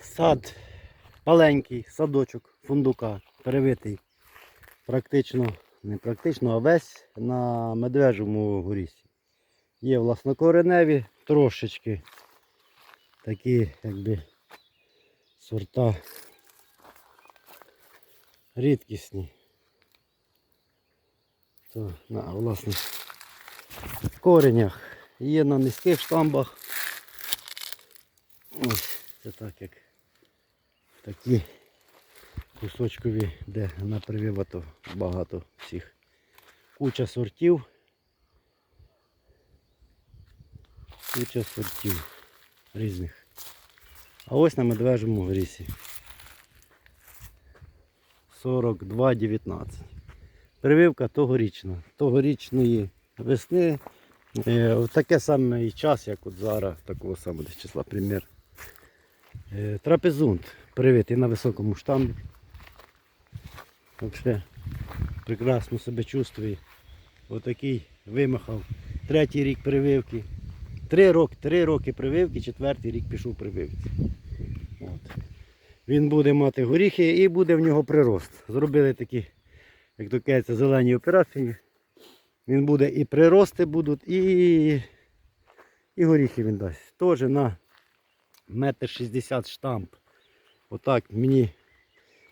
Сад маленький, садочок фундука, перевитий. Практично, не практично, а весь на медвежому горісі. Є власнокореневі трошечки такі, якби сорта рідкісні. То на власних коренях. Є на низьких штамбах. Це так як такі кусочкові, де на прививато багато всіх. Куча сортів. Куча сортів різних. А ось на медвежому грісі. 42,19. Прививка тогорічна. Тогорічної весни. Е, в таке саме і час, як от зараз, такого самого числа, примір. Е, трапезунт привитий на високому штамбі. Взагалі прекрасно себе чувствує. Отакий вимахав. Третій рік прививки. Три роки, три роки прививки, четвертий рік пішов прививці. От. Він буде мати горіхи і буде в нього прирост. Зробили такі, як то кажеться, зелені операції. Він буде і прирости будуть, і, і горіхи він дасть. Теж на метр шістдесят штамп. Отак мені,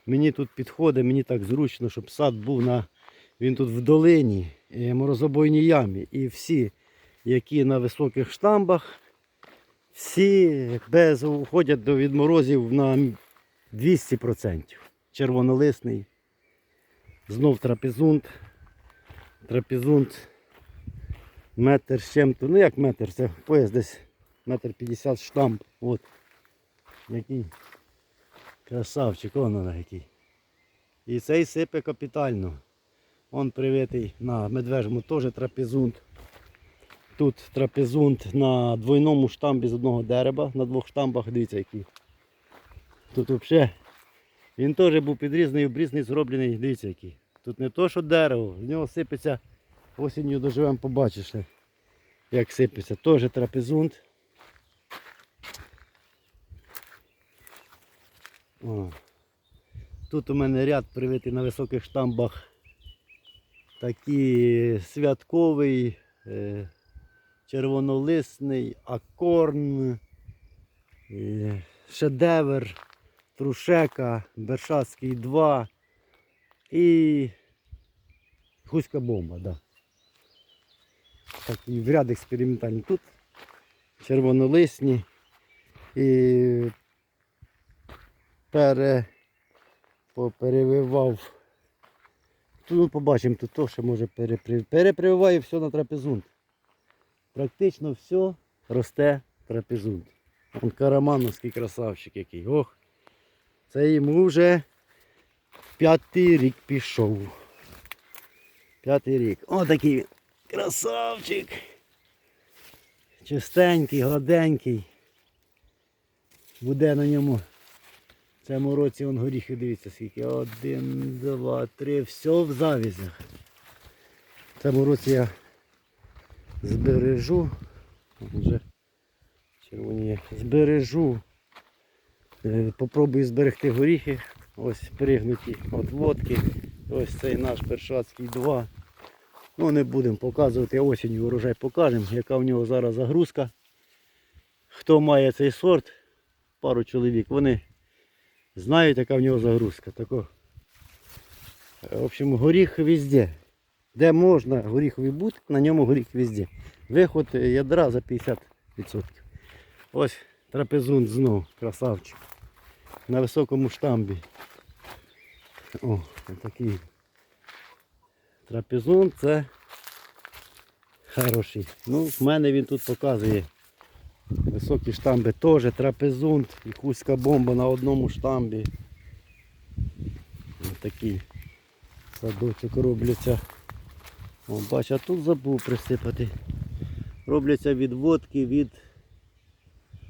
мені тут підходить, мені так зручно, щоб сад був на. Він тут в долині, е, морозобойній ямі. І всі, які на високих штамбах, всі без уходять до відморозів на 200%. Червонолисний. Знов трапезунт. Трапезунт метр з чим-то. Ну як метр, це пояс десь метр 50 штамп. От. Який красавчик, он вона який. І цей сипе капітально. Он привитий на медвежому теж трапезунт. Тут трапезунт на двойному штамбі з одного дерева, на двох штамбах, дивіться який. Тут взагалі він теж був підрізаний, обрізаний, зроблений, дивіться який. Тут не то, що дерево, з нього сипеться, осінню доживемо, побачиш, як сипеться. Теж трапезунт. О. Тут у мене ряд привитий на високих штамбах. Такий святковий, е, червонолисний, акорн, е, шедевр, трушека, Бершацький 2 і гуська бомба, да. Такий в ряд експериментальний тут. Червонолисні і пере, поперевивав. Тут побачимо, тут то, що може перепри... перепрививає все на трапезунт. Практично все росте трапезунт. Он карамановський красавчик який. Ох, це йому вже п'ятий рік пішов. П'ятий рік. О, такий він. красавчик. Чистенький, гладенький. Буде на ньому. В цьому році он горіхи дивіться скільки. Один, два, три. Все в завізях. В цьому році я збережу. Вже червоні. Збережу. Е, Попробую зберегти горіхи. Ось пригнуті от водки. Ось цей наш першацький 2. Ну не будемо показувати, осінню урожай покажемо, яка в нього зараз загрузка. Хто має цей сорт, пару чоловік, вони знають, яка в нього загрузка. Тако. В общем, горіх везде. Де можна горіховий бути, на ньому горіх везде. Виход ядра за 50%. Ось трапезунт знов, красавчик. На високому штамбі. О, такий трапезунт це хороший. Ну, в мене він тут показує високі штамби теж трапезунт і кузька бомба на одному штамбі. Ось такий садочок робляться. О, бач, а тут забув присипати. Робляться відводки від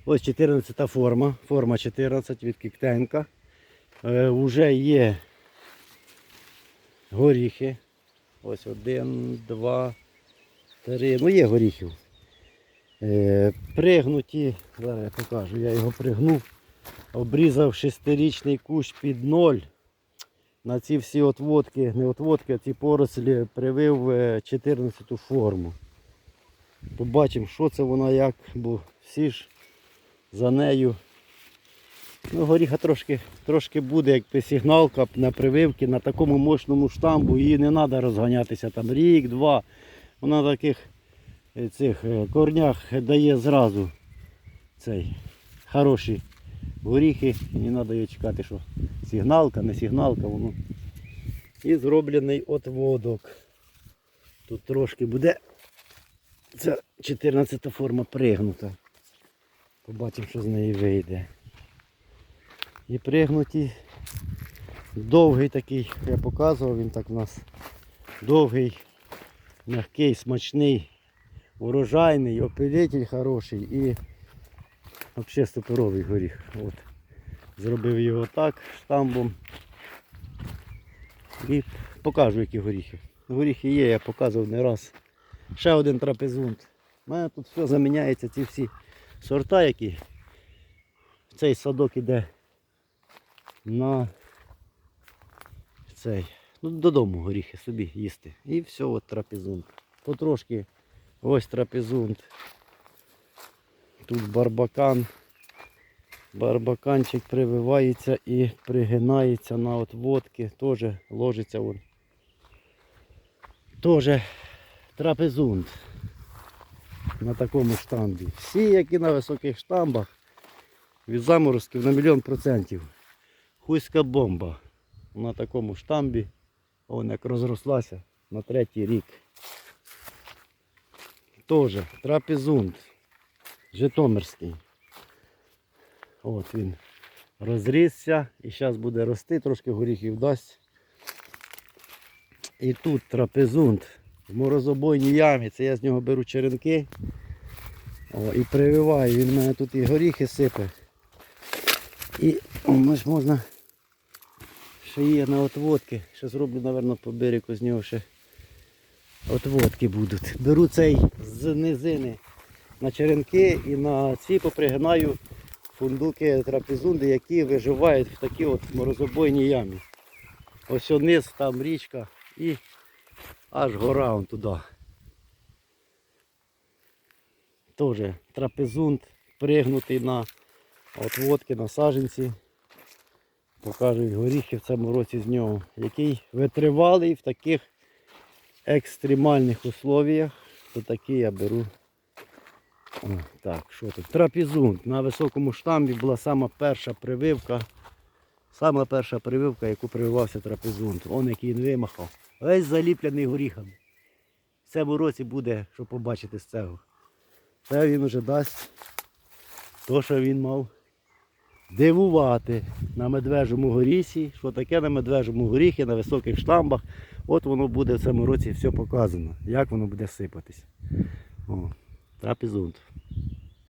ось 14 форма. Форма 14 від Кіктенка. Е, Уже є горіхи. Ось один, два, три. Ну є горіхів. Е, пригнуті, зараз я покажу, я його пригнув, обрізав шестирічний кущ під ноль. На ці всі отводки, не отводки, а ці порослі привив е, 14 форму. Побачимо, що це вона як, бо всі ж за нею. Ну, горіха трошки, трошки буде, як сигналка на прививки на такому мощному штамбу. Її не треба розганятися там рік, два. Вона таких е, цих е, корнях дає зразу цей хороші горіхи. І не треба її чекати, що сигналка, не сигналка, воно. І зроблений отводок. Тут трошки буде ця 14 форма пригнута. Побачимо, що з неї вийде. І пригнуті. Довгий такий, я показував, він так у нас довгий, м'який, смачний, урожайний, опилитель хороший і взагалі суперовий горіх. От. Зробив його так штамбом. І покажу, які горіхи. Горіхи є, я показував не раз. Ще один трапезунт. У мене тут все заміняється, ці всі сорта, які. Цей садок іде на цей. Ну, додому горіхи собі їсти. І все, от трапезунт. Потрошки ось трапезунт. Тут барбакан. Барбаканчик прививається і пригинається на отводки. Теж ложиться вон. Теж трапезунт на такому штамбі. Всі, які на високих штамбах, від заморозків на мільйон процентів. Хуйська бомба на такому штамбі. Вон як розрослася на третій рік. Теж трапезунт. Житомирський. От він розрісся і зараз буде рости, трошки горіхів дасть. І тут трапезунт в морозобойній ямі. Це я з нього беру черенки. О, і прививаю. Він в мене тут і горіхи сипе. І ж можна ще є на отводки. Ще зроблю, мабуть, по берегу з нього ще отводки будуть. Беру цей з низини на черенки і на ці попригинаю фундуки трапезунди, які виживають в такій от морозобойній ямі. Ось вниз, там річка і аж гора вон туди. Теж трапезунд пригнутий на отводки, на саженці. Покажуть горіхи в цьому році з нього, який витривалий в таких екстремальних условіях. То такі я беру. О, так, що тут? Трапезунд. На високому штамбі була сама перша прививка. Сама перша прививка, яку прививався трапезунд. Он який він вимахав. Весь заліплений горіхами. В цьому році буде, що побачити з цього. Це він уже дасть то, що він мав дивувати на медвежому горісі. Що таке на медвежому горіхі, на високих штамбах. От воно буде в цьому році все показано, як воно буде сипатись. О, трапезунд.